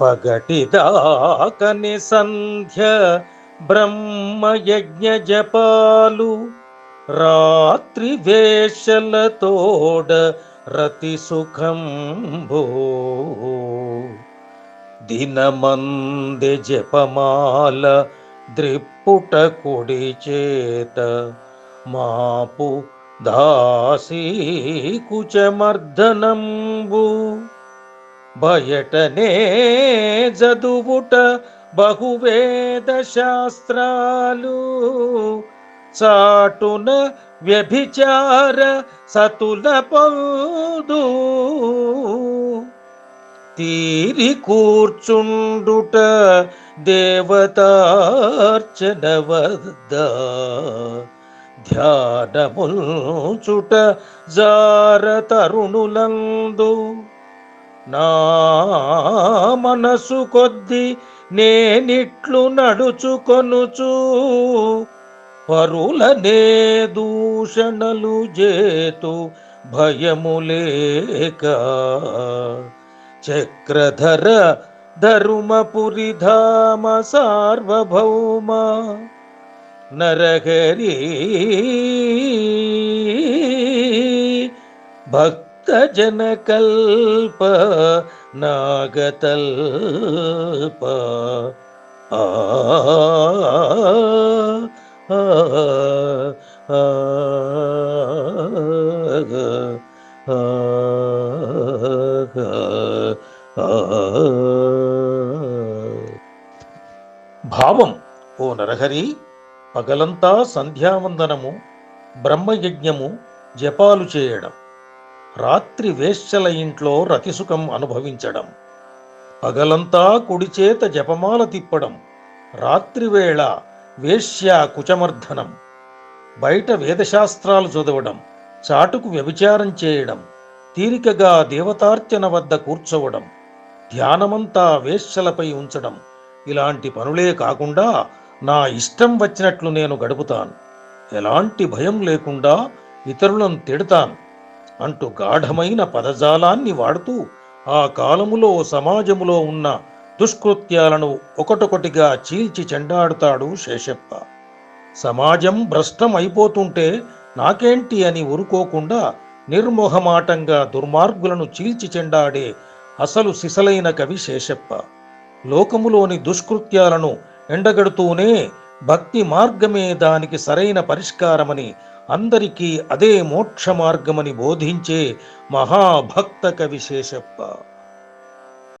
పగటిదాకని సంధ్య బ్రహ్మయజ్ఞ జపాలు రాత్రి వేషలతోడ రతి సుఖంభో. దినమంది జపమాల ద్రిప్పుట కుడి చేత మాపు దాసీ కుచమర్దనంబు బయటనే చదువుట బహువేద శాస్త్రాలు. చాటున వ్యభిచార సతుల పొందు. తీరి కూర్చుండుట దేవతార్చన వద్ద ధ్యానముల్చుట జార తరుణులందు. నా మనసు కొద్ది నేనిట్లు నడుచుకొనుచు పరులనే దూషణలు చేతు భయములేక చక్రధర ధర్మపురి ధామ సార్వభౌమ నరహరి భక్తి జనకల్ప నాగతల్ప. ఆ ఆ, ఆ, ఆ, భావం ఓ నరహరి పగలంతా సంధ్యావందనము బ్రహ్మయజ్ఞము జపాలు చేయడం. రాత్రి వేశ్యల ఇంట్లో రతిసుఖం అనుభవించడం. పగలంతా కుడిచేత జపమాల తిప్పడం. రాత్రివేళ వేశ్య కుచమర్ధనం బయట వేదశాస్త్రాలు చదవడం. చాటుకు వ్యభిచారం చేయడం. తీరికగా దేవతార్చన వద్ద కూర్చోవడం. ధ్యానమంతా వేశ్యలపై ఉంచడం. ఇలాంటి పనులే కాకుండా నా ఇష్టం వచ్చినట్లు నేను గడుపుతాను. ఎలాంటి భయం లేకుండా ఇతరులను తిడతాను. అంటూ గాఢమైన పదజాలాన్ని వాడుతూ ఆ కాలములో సమాజములో ఉన్న దుష్కృత్యాలను ఒకటొకటిగా చీల్చి చెండాడుతాడు శేషప్ప. సమాజం భ్రష్టం అయిపోతుంటే నాకేంటి అని ఊరుకోకుండా నిర్మోహమాటంగా దుర్మార్గులను చీల్చి చెండాడే అసలు సిసలైన కవి శేషప్ప. లోకములోని దుష్కృత్యాలను ఎండగడుతూనే భక్తి మార్గమే దానికి సరైన పరిష్కారమని అందరికీ అదే మోక్ష మార్గమని బోధించే మహాభక్త కవిశేషప్ప